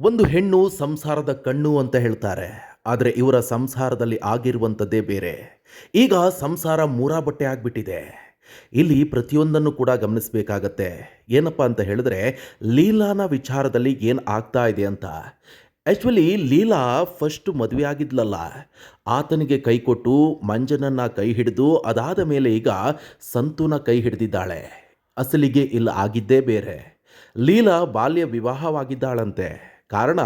ಒಂದು ಹೆಣ್ಣು ಸಂಸಾರದ ಕಣ್ಣು ಅಂತ ಹೇಳ್ತಾರೆ. ಆದರೆ ಇವರ ಸಂಸಾರದಲ್ಲಿ ಆಗಿರುವಂಥದ್ದೇ ಬೇರೆ. ಈಗ ಸಂಸಾರ ಮೂರಾ ಬಟ್ಟೆ ಆಗಿಬಿಟ್ಟಿದೆ. ಇಲ್ಲಿ ಪ್ರತಿಯೊಂದನ್ನು ಕೂಡ ಗಮನಿಸಬೇಕಾಗತ್ತೆ. ಏನಪ್ಪ ಅಂತ ಹೇಳಿದ್ರೆ, ಲೀಲಾನ ವಿಚಾರದಲ್ಲಿ ಏನು ಆಗ್ತಾ ಇದೆ ಅಂತ. ಆ್ಯಕ್ಚುಲಿ ಲೀಲಾ ಫಸ್ಟ್ ಮದುವೆ ಆಗಿದ್ಲಲ್ಲ. ಆತನಿಗೆ ಕೈ ಕೊಟ್ಟು ಮಂಜನನ್ನು ಕೈ ಹಿಡಿದು ಅದಾದ ಮೇಲೆ ಈಗ ಸಂತುನ ಕೈ ಹಿಡಿದಿದ್ದಾಳೆ. ಅಸಲಿಗೆ ಇಲ್ಲ, ಆಗಿದ್ದೇ ಬೇರೆ. ಲೀಲಾ ಬಾಲ್ಯ ವಿವಾಹವಾಗಿದ್ದಾಳಂತೆ. ಕಾರಣ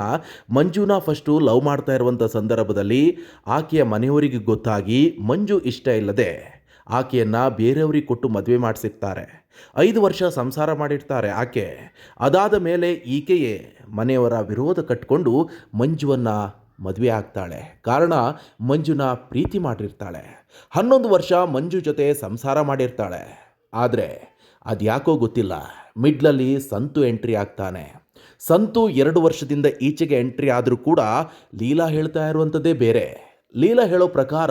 ಮಂಜುನ ಫಸ್ಟು ಲವ್ ಮಾಡ್ತಾ ಇರುವಂಥ ಸಂದರ್ಭದಲ್ಲಿ ಆಕೆಯ ಮನೆಯವರಿಗೆ ಗೊತ್ತಾಗಿ ಮಂಜು ಇಷ್ಟ ಇಲ್ಲದೆ ಆಕೆಯನ್ನು ಬೇರೆಯವರಿಗೆ ಕೊಟ್ಟು ಮದುವೆ ಮಾಡಿಸಿರ್ತಾರೆ. ಐದು ವರ್ಷ ಸಂಸಾರ ಮಾಡಿರ್ತಾರೆ ಆಕೆ. ಅದಾದ ಮೇಲೆ ಈಕೆಯೇ ಮನೆಯವರ ವಿರೋಧ ಕಟ್ಕೊಂಡು ಮಂಜುವನ್ನು ಮದುವೆ ಆಗ್ತಾಳೆ. ಕಾರಣ ಮಂಜುನ ಪ್ರೀತಿ ಮಾಡಿರ್ತಾಳೆ. ಹನ್ನೊಂದು ವರ್ಷ ಮಂಜು ಜೊತೆ ಸಂಸಾರ ಮಾಡಿರ್ತಾಳೆ. ಆದರೆ ಅದ್ಯಾಕೋ ಗೊತ್ತಿಲ್ಲ. ಮಿಡ್ಲಲ್ಲಿ ಸಂತು ಎಂಟ್ರಿ ಆಗ್ತಾನೆ. ಸಂತು ಎರಡು ವರ್ಷದಿಂದ ಈಚೆಗೆ ಎಂಟ್ರಿ ಆದರೂ ಕೂಡ ಲೀಲಾ ಹೇಳ್ತಾ ಇರುವಂಥದ್ದೇ ಬೇರೆ. ಲೀಲಾ ಹೇಳೋ ಪ್ರಕಾರ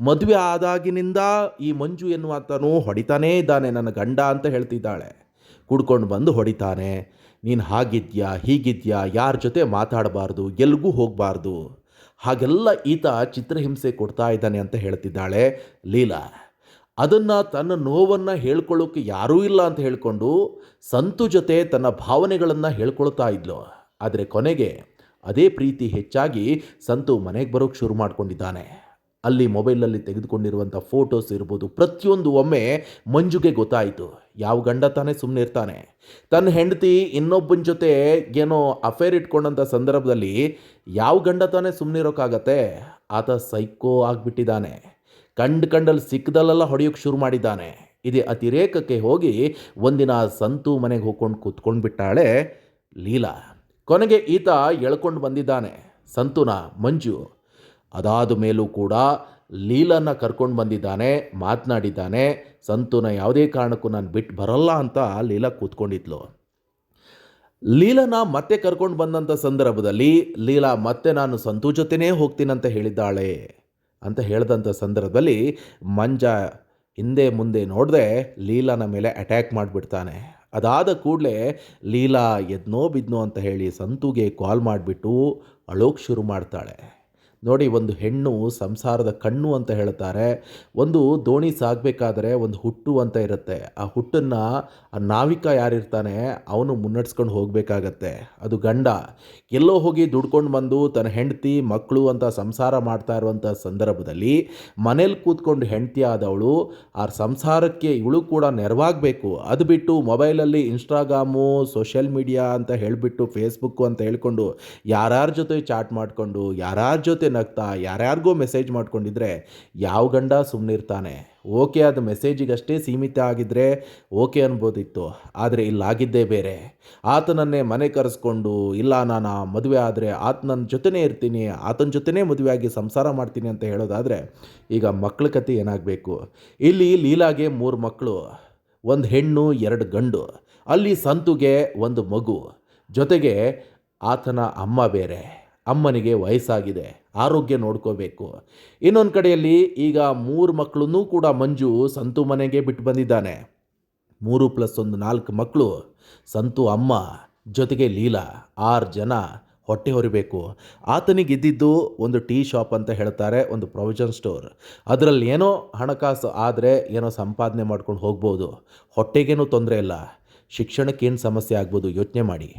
ಮದುವೆ ಆದಾಗಿನಿಂದ ಈ ಮಂಜು ಎನ್ನುವಾತನು ಹೊಡಿತಾನೇ ಇದ್ದಾನೆ, ನನ್ನ ಗಂಡ ಅಂತ ಹೇಳ್ತಿದ್ದಾಳೆ. ಕುಡ್ಕೊಂಡು ಬಂದು ಹೊಡಿತಾನೆ, ನೀನು ಹಾಗಿದ್ಯಾ, ಹೀಗಿದ್ಯಾ, ಯಾರ ಜೊತೆ ಮಾತಾಡಬಾರ್ದು, ಎಲ್ಗೂ ಹೋಗಬಾರ್ದು. ಹಾಗೆಲ್ಲ ಈತ ಚಿತ್ರಹಿಂಸೆ ಕೊಡ್ತಾ ಇದ್ದಾನೆ ಅಂತ ಹೇಳ್ತಿದ್ದಾಳೆ ಲೀಲಾ. ಅದನ್ನು ತನ್ನ ನೋವನ್ನು ಹೇಳ್ಕೊಳ್ಳೋಕೆ ಯಾರೂ ಇಲ್ಲ ಅಂತ ಹೇಳಿಕೊಂಡು ಸಂತು ಜೊತೆ ತನ್ನ ಭಾವನೆಗಳನ್ನು ಹೇಳ್ಕೊಳ್ತಾ ಇದ್ಲು. ಆದರೆ ಕೊನೆಗೆ ಅದೇ ಪ್ರೀತಿ ಹೆಚ್ಚಾಗಿ ಸಂತು ಮನೆಗೆ ಬರೋಕ್ಕೆ ಶುರು ಮಾಡಿಕೊಂಡಿದ್ದಾನೆ. ಅಲ್ಲಿ ಮೊಬೈಲಲ್ಲಿ ತೆಗೆದುಕೊಂಡಿರುವಂಥ ಫೋಟೋಸ್ ಇರ್ಬೋದು, ಪ್ರತಿಯೊಂದು ಒಮ್ಮೆ ಮಂಜುಗೆ ಗೊತ್ತಾಯಿತು. ಯಾವ ಗಂಡ ತಾನೇ ಸುಮ್ಮನೆ ಇರ್ತಾನೆ. ತನ್ನ ಹೆಂಡತಿ ಇನ್ನೊಬ್ಬನ ಜೊತೆ ಏನೋ ಅಫೇರ್ ಇಟ್ಕೊಂಡಂಥ ಸಂದರ್ಭದಲ್ಲಿ ಯಾವ ಗಂಡ ತಾನೇ ಸುಮ್ಮನೆ ಇರೋಕ್ಕಾಗತ್ತೆ ಆತ ಸೈಕೋ ಆಗಿಬಿಟ್ಟಿದ್ದಾನೆ. ಕಂಡು ಕಂಡಲ್ಲಿ ಸಿಕ್ಕದಲ್ಲೆಲ್ಲ ಹೊಡೆಯೋಕ್ಕೆ ಶುರು ಮಾಡಿದ್ದಾನೆ. ಇದೇ ಅತಿರೇಕಕ್ಕೆ ಹೋಗಿ ಒಂದಿನ ಸಂತು ಮನೆಗೆ ಹೋಗ್ಕೊಂಡು ಕೂತ್ಕೊಂಡು ಬಿಟ್ಟಾಳೆ ಲೀಲಾ. ಕೊನೆಗೆ ಈತ ಎಳ್ಕೊಂಡು ಬಂದಿದ್ದಾನೆ, ಸಂತುನ, ಮಂಜು. ಅದಾದ ಮೇಲೂ ಕೂಡ ಲೀಲನ್ನ ಕರ್ಕೊಂಡು ಬಂದಿದ್ದಾನೆ, ಮಾತನಾಡಿದ್ದಾನೆ, ಸಂತುನ ಯಾವುದೇ ಕಾರಣಕ್ಕೂ ನಾನು ಬಿಟ್ಟು ಬರಲ್ಲ ಅಂತ ಲೀಲಾ ಕೂತ್ಕೊಂಡಿದ್ಲು. ಲೀಲನ ಮತ್ತೆ ಕರ್ಕೊಂಡು ಬಂದಂಥ ಸಂದರ್ಭದಲ್ಲಿ ಲೀಲಾ ಮತ್ತೆ ನಾನು ಸಂತು ಜೊತೆನೇ ಹೋಗ್ತೀನಂತ ಹೇಳಿದ್ದಾಳೆ. ಅಂತ ಹೇಳಿದಂಥ ಸಂದರ್ಭದಲ್ಲಿ ಮಂಜ ಹಿಂದೆ ಮುಂದೆ ನೋಡದೆ ಲೀಲಾನ ಮೇಲೆ ಅಟ್ಯಾಕ್ ಮಾಡಿಬಿಡ್ತಾನೆ. ಅದಾದ ಕೂಡಲೇ ಲೀಲಾ ಎದ್ನೋ ಬಿದ್ನೋ ಅಂತ ಹೇಳಿ ಸಂತುಗೆ ಕಾಲ್ ಮಾಡಿಬಿಟ್ಟು ಅಳೋಕೆ ಶುರು ಮಾಡ್ತಾಳೆ. ನೋಡಿ, ಒಂದು ಹೆಣ್ಣು ಸಂಸಾರದ ಕಣ್ಣು ಅಂತ ಹೇಳ್ತಾರೆ. ಒಂದು ದೋಣಿ ಸಾಗಬೇಕಾದ್ರೆ ಒಂದು ಹುಟ್ಟು ಅಂತ ಇರುತ್ತೆ. ಆ ಹುಟ್ಟನ್ನು, ಆ ನಾವಿಕ ಯಾರಿರ್ತಾನೆ, ಅವನು ಮುನ್ನಡೆಸ್ಕೊಂಡು ಹೋಗಬೇಕಾಗತ್ತೆ. ಅದು ಗಂಡ. ಎಲ್ಲೋ ಹೋಗಿ ದುಡ್ಕೊಂಡು ಬಂದು ತನ್ನ ಹೆಂಡತಿ ಮಕ್ಕಳು ಅಂತ ಸಂಸಾರ ಮಾಡ್ತಾ ಇರುವಂಥ ಸಂದರ್ಭದಲ್ಲಿ ಮನೇಲಿ ಕೂತ್ಕೊಂಡು ಹೆಂಡತಿ ಆದವಳು, ಆ ಸಂಸಾರಕ್ಕೆ ಇವಳು ಕೂಡ ನೆರವಾಗಬೇಕು. ಅದು ಬಿಟ್ಟು ಮೊಬೈಲಲ್ಲಿ ಇನ್ಸ್ಟಾಗ್ರಾಮು, ಸೋಷಿಯಲ್ ಮೀಡಿಯಾ ಅಂತ ಹೇಳಿಬಿಟ್ಟು ಫೇಸ್ಬುಕ್ಕು ಅಂತ ಹೇಳ್ಕೊಂಡು ಯಾರ್ಯಾರ ಜೊತೆ ಚಾಟ್ ಮಾಡಿಕೊಂಡು, ಯಾರ್ಯಾರ ಜೊತೆ ನಗ್ತಾ ಯಾರ್ಯಾರಿಗೋ ಮೆಸೇಜ್ ಮಾಡ್ಕೊಂಡಿದ್ರೆ ಯಾವ ಗಂಡ ಸುಮ್ಮನಿರ್ತಾನೆ ಓಕೆ ಅದು ಮೆಸೇಜಿಗಷ್ಟೇ ಸೀಮಿತ ಆಗಿದ್ದರೆ ಓಕೆ ಅನ್ಬೋದಿತ್ತು, ಆದರೆ ಇಲ್ಲಾಗಿದ್ದೇ ಬೇರೆ. ಆತನನ್ನೇ ಮನೆ ಕರೆಸ್ಕೊಂಡು, ಇಲ್ಲ ನಾನು ಮದುವೆ ಆದರೆ ಆತನ ಜೊತೆನೇ ಇರ್ತೀನಿ, ಆತನ ಜೊತೆನೇ ಮದುವೆಯಾಗಿ ಸಂಸಾರ ಮಾಡ್ತೀನಿ ಅಂತ ಹೇಳೋದಾದರೆ ಈಗ ಮಕ್ಕಳ ಕತೆ ಏನಾಗಬೇಕು? ಇಲ್ಲಿ ಲೀಲಾಗೆ ಮೂರು ಮಕ್ಕಳು ಒಂದು ಹೆಣ್ಣು, ಎರಡು ಗಂಡು. ಅಲ್ಲಿ ಸಂತುಗೆ ಒಂದು ಮಗು, ಜೊತೆಗೆ ಆತನ ಅಮ್ಮ ಬೇರೆ. ಅಮ್ಮನಿಗೆ ವಯಸ್ಸಾಗಿದೆ, ಆರೋಗ್ಯ ನೋಡ್ಕೋಬೇಕು. ಇನ್ನೊಂದು ಕಡೆಯಲ್ಲಿ ಈಗ ಮೂರು ಮಕ್ಕಳನ್ನೂ ಕೂಡ ಮಂಜು ಸಂತು ಮನೆಗೆ ಬಿಟ್ಟು ಬಂದಿದ್ದಾನೆ. ಮೂರು ಪ್ಲಸ್ ಒಂದು ನಾಲ್ಕು ಮಕ್ಕಳು ಸಂತು ಅಮ್ಮ, ಜೊತೆಗೆ ಲೀಲಾ, ಆರು ಜನ ಹೊಟ್ಟೆ ಹೊರಿಬೇಕು. ಆತನಿಗೆ ಇದ್ದಿದ್ದು ಒಂದು ಟೀ ಶಾಪ್ ಅಂತ ಹೇಳ್ತಾರೆ, ಒಂದು ಪ್ರೊವಿಷನ್ ಸ್ಟೋರ್. ಅದರಲ್ಲಿ ಏನೋ ಹಣಕಾಸು ಆದರೆ ಏನೋ ಸಂಪಾದನೆ ಮಾಡ್ಕೊಂಡು ಹೋಗ್ಬೋದು. ಹೊಟ್ಟೆಗೇನೂ ತೊಂದರೆ ಇಲ್ಲ. ಶಿಕ್ಷಣಕ್ಕೇನು ಸಮಸ್ಯೆ ಆಗ್ಬೋದು ಯೋಚನೆ ಮಾಡಿ.